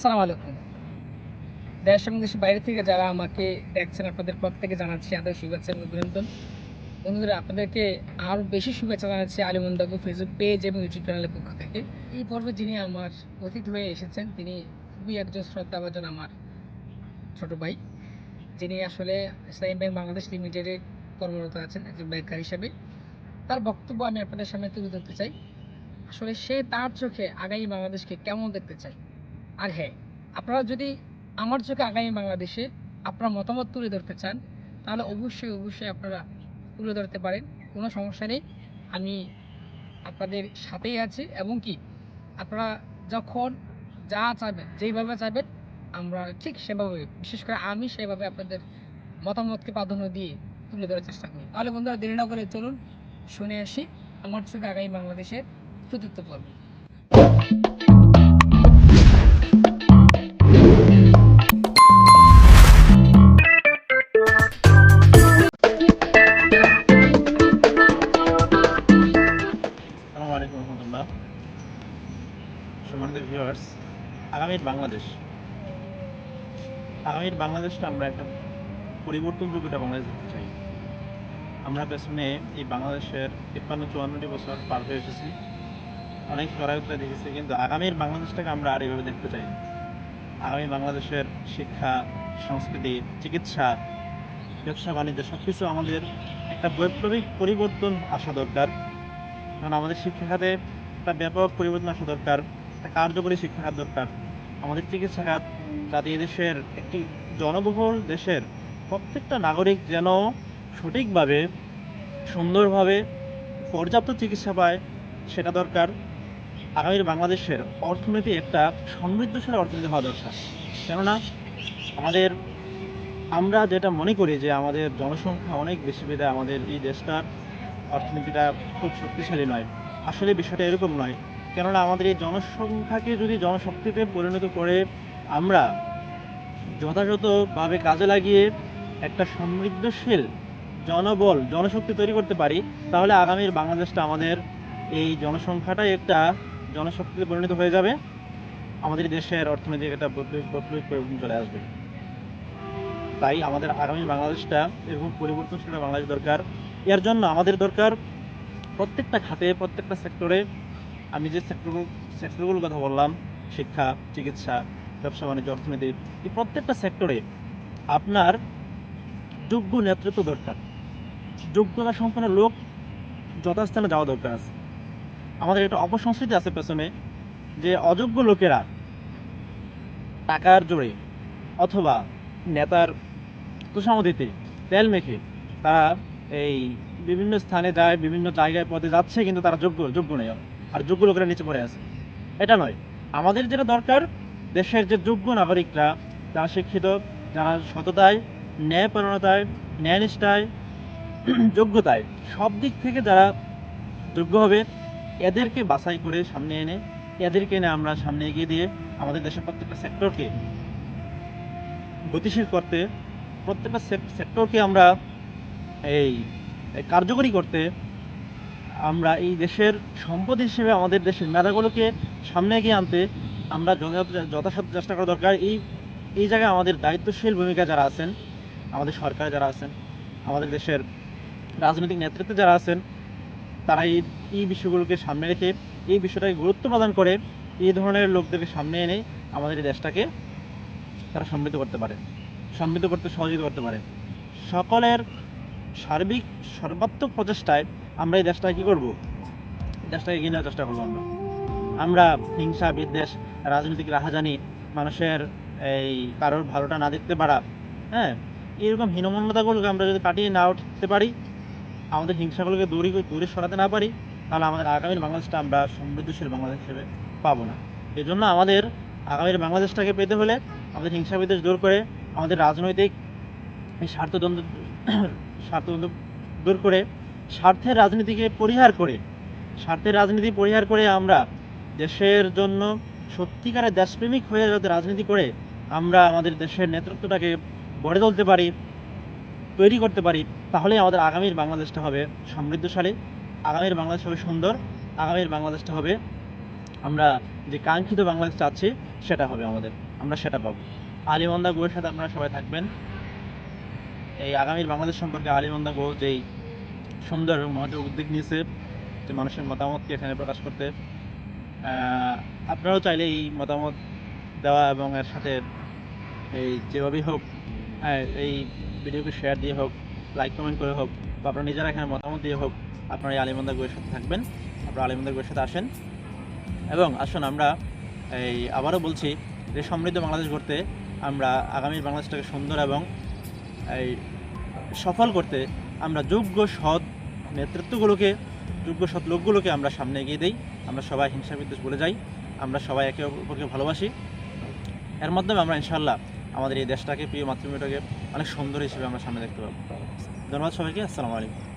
আসসালামু আলাইকুম। দেশ এবং দেশের বাইরে থেকে যারা আমাকে দেখছেন, আপনাদের প্রত্যেকে জানাচ্ছি আদৌ শুভেচ্ছা এবং অভিনন্দন। বন্ধুরা, আপনাদেরকে আরও বেশি শুভেচ্ছা জানাচ্ছি আলিমন্দাগু ফেসবুক পেজ এবং ইউটিউব চ্যানেলের পক্ষ থেকে। এই পর্বে যিনি আমার অতীত হয়ে এসেছেন, তিনি খুবই একজন শ্রদ্ধাভাজন আমার ছোট ভাই। যিনি আসলে ইসলামী ব্যাংক বাংলাদেশ লিমিটেডে কর্মরত আছেন, একজন ব্যাংকার হিসাবে। তার বক্তব্য আমি আপনাদের সামনে তুলে ধরতে চাই। আসলে সে তার চোখে আগামী বাংলাদেশকে কেমন দেখতে চায়? হ্যাঁ আপনারা যদি আমার চোখে আগামী বাংলাদেশে আপনার মতামত তুলে ধরতে চান, তাহলে অবশ্যই অবশ্যই আপনারা তুলে ধরতে পারেন। কোনো সমস্যা নেই। আমি আপনাদের সাথেই আছি। এবং কি, আপনারা যখন যা চাইবেন, যেইভাবে চাইবেন, আমরা ঠিক সেভাবে, বিশেষ করে আমি সেভাবে আপনাদের মতামতকে প্রাধান্য দিয়ে তুলে ধরার চেষ্টা করি। তাহলে বন্ধুরা, দেরি না করে চলুন, শুনে আসি আমার চোখে আগামী বাংলাদেশের চতুর্থ পর্ব। আগামীর বাংলাদেশ। আগামীর বাংলাদেশটা আমরা একটা পরিবর্তনযোগ্য একটা বাংলাদেশ দেখতে চাই। আমরা পেছনে এই বাংলাদেশের তিপ্পান্ন, চুয়ান্নটি বছর পার হয়ে এসেছি। অনেক সরায়তা দেখেছি, কিন্তু আগামীর বাংলাদেশটাকে আমরা আর এইভাবে দেখতে চাই আগামী বাংলাদেশের শিক্ষা, সংস্কৃতি, চিকিৎসা, ব্যবসা, বাণিজ্য সব কিছু আমাদের একটা বৈপ্লবিক পরিবর্তন আসা দরকার। কারণ আমাদের শিক্ষা খাতে একটা ব্যাপক পরিবর্তন আসা দরকার, একটা কার্যকরী শিক্ষা খাত দরকার। আমাদের চিকিৎসা খাত যাতে এদেশের একটি জনবহুল দেশের প্রত্যেকটা নাগরিক যেন সঠিকভাবে, সুন্দরভাবে পর্যাপ্ত চিকিৎসা পায়, সেটা দরকার। আগামীর বাংলাদেশের অর্থনীতি একটা সমৃদ্ধশালী অর্থনীতি হওয়া দরকার। কেননা, আমাদের, আমরা যেটা মনে করি যে আমাদের জনসংখ্যা অনেক বেশি বেড়ে আমাদের এই দেশটার অর্থনীতিটা খুব শক্তিশালী নয়। আসলে বিষয়টা এরকম নয়। কেননা আমাদের এই জনসংখ্যাকে যদি জনশক্তিতে পরিণত করে আমরা যথাযথভাবে কাজে লাগিয়ে একটা সমৃদ্ধশীল জনবল, জনশক্তি তৈরি করতে পারি, তাহলে আগামীর বাংলাদেশটা আমাদের এই জনসংখ্যাটাই একটা জনশক্তিতে পরিণত হয়ে যাবে। আমাদের দেশের অর্থনৈতিক একটা পরিবর্তন চলে আসবে। তাই আমাদের আগামী বাংলাদেশটা এরকম পরিবর্তনশীল বাংলাদেশ দরকার। এর জন্য আমাদের দরকার প্রত্যেকটা খাতে, প্রত্যেকটা সেক্টরে আমি যে সেক্টরগুলো সেক্টরগুলোর কথা বললাম, শিক্ষা, চিকিৎসা, ব্যবসা, বাণিজ্য, অর্থনীতি, এই প্রত্যেকটা সেক্টরে আপনার যোগ্য নেতৃত্ব দরকার। যোগ্যতা সম্পন্ন লোক যথাস্থানে যাওয়া দরকার আছে। আমাদের একটা অপসংস্কৃতি আছে পেছনে, যে অযোগ্য লোকেরা টাকার জোরে অথবা নেতার তোষামদিতে তেল মেখে তারা এই বিভিন্ন স্থানে যায়, বিভিন্ন জায়গায় পদে যাচ্ছে, কিন্তু তারা যোগ্য যোগ্য নেই। আর যোগ্য লোকেরা নিচে পড়ে আছে। এটা নয়। আমাদের যেটা দরকার, দেশের যে যোগ্য নাগরিকরা যারা শিক্ষিত, যারা সততায় ন্যায়পরণতায় ন্যায়নিষ্ঠায়, যোগ্যতায়, সব দিক থেকে যারা যোগ্য হবে, এদেরকে বাছাই করে সামনে এনে, এদেরকে এনে আমরা সামনে এগিয়ে দিয়ে আমাদের দেশের প্রত্যেকটা সেক্টরকে গতিশীল করতে, প্রত্যেকটা সেক্টরকে আমরা এই এই কার্যকরী করতে আমরা এই দেশের সম্পদ হিসেবে আমাদের দেশের মেধাগুলোকে সামনে এগিয়ে আনতে আমরা যথা- যথাসাধ্য চেষ্টা করা দরকার। এই এই জায়গায় আমাদের দায়িত্বশীল ভূমিকা যারা আছেন, আমাদের সরকারে যারা আছেন, আমাদের দেশের রাজনৈতিক নেতৃত্বে যারা আছেন, তারা এই এই বিষয়গুলোকে সামনে রেখে এই বিষয়টাকে গুরুত্ব প্রদান করে এই ধরনের লোকদেরকে সামনে এনে আমাদের এই দেশটাকে তারা সমৃদ্ধ করতে পারে, সমৃদ্ধ করতে সহযোগিতা করতে পারে। সকলের সার্বিক সর্বাত্মক প্রচেষ্টায় আমরা এই দেশটা কি করব? দেশটাকে নেওয়ার চেষ্টা করব আমরা। আমরা হিংসা, বিদ্বেষ, রাজনৈতিক রাহাজানি, মানুষের এই কারোর ভালোটা না দেখতে পারা হ্যাঁ এরকম হীনমন্যতাগুলোকে আমরা যদি কাটিয়ে না উঠতে পারি, আমাদের হিংসাগুলোকে দূরে দূরে সরাতে না পারি, তাহলে আমাদের আগামীর বাংলাদেশটা আমরা সমৃদ্ধশীল বাংলাদেশ হিসেবে পাবো না। এই জন্য আমাদের আগামীর বাংলাদেশটাকে পেতে হলে আমাদের হিংসা, বিদ্বেষ দূর করে আমাদের রাজনৈতিক স্বার্থদ্বন্দ্ব স্বার্থদ্বন্দ্ব দূর করে স্বার্থের রাজনীতিকে পরিহার করে, স্বার্থের রাজনীতি পরিহার করে আমরা দেশের জন্য সত্যিকারের দেশপ্রেমিক হয়ে যাতে রাজনীতি করে, আমরা আমাদের দেশের নেতৃত্বটাকে গড়ে তুলতে পারি, তৈরি করতে পারি, তাহলে আমাদের আগামীর বাংলাদেশটা হবে সমৃদ্ধশালী, আগামীর বাংলাদেশ হবে সুন্দর, আগামীর বাংলাদেশটা হবে আমরা যে কাঙ্ক্ষিত বাংলাদেশ চাচ্ছি, সেটা হবে আমাদের, আমরা সেটা পাবো। আলিমন্দা গোয়ের সাথে আপনারা সবাই থাকবেন। এই আগামীর বাংলাদেশ সম্পর্কে আলিমন্দা গো যেই সুন্দর এবং মহৎ উদ্যোগ নিয়েছে যে মানুষের মতামতকে এখানে প্রকাশ করতে। আপনারাও চাইলে এই মতামত দেওয়া এবং এর সাথে এই যেভাবেই হোক হ্যাঁ, এই ভিডিওকে শেয়ার দিয়ে হোক লাইক কমেন্ট করে হোক বা আপনারা নিজেরা এখানে মতামত দিয়ে হোক আপনারা এই আলিমন্দা গোয়ের সাথে থাকবেন আপনারা আলিমন্দা গোয়ের সাথে আসেন। এবং আসুন আমরা এই আবারও বলছি যে সমৃদ্ধ বাংলাদেশ গড়তে আমরা আগামী বাংলাদেশটাকে সুন্দর এবং এই সফল করতে আমরা যোগ্য সৎ নেতৃত্বগুলোকে, যোগ্য সৎ লোকগুলোকে আমরা সামনে এগিয়ে দিই। আমরা সবাই হিংসা বিদ্বেষ বলে যাই। আমরা সবাই একে অপরকে ভালোবাসি। এর মাধ্যমে আমরা ইনশাল্লাহ আমাদের এই দেশটাকে, প্রিয় মাতৃভূমিটাকে অনেক সুন্দর হিসেবে আমরা সামনে দেখতে পাবো। ধন্যবাদ সবাইকে। আসসালামু আলাইকুম।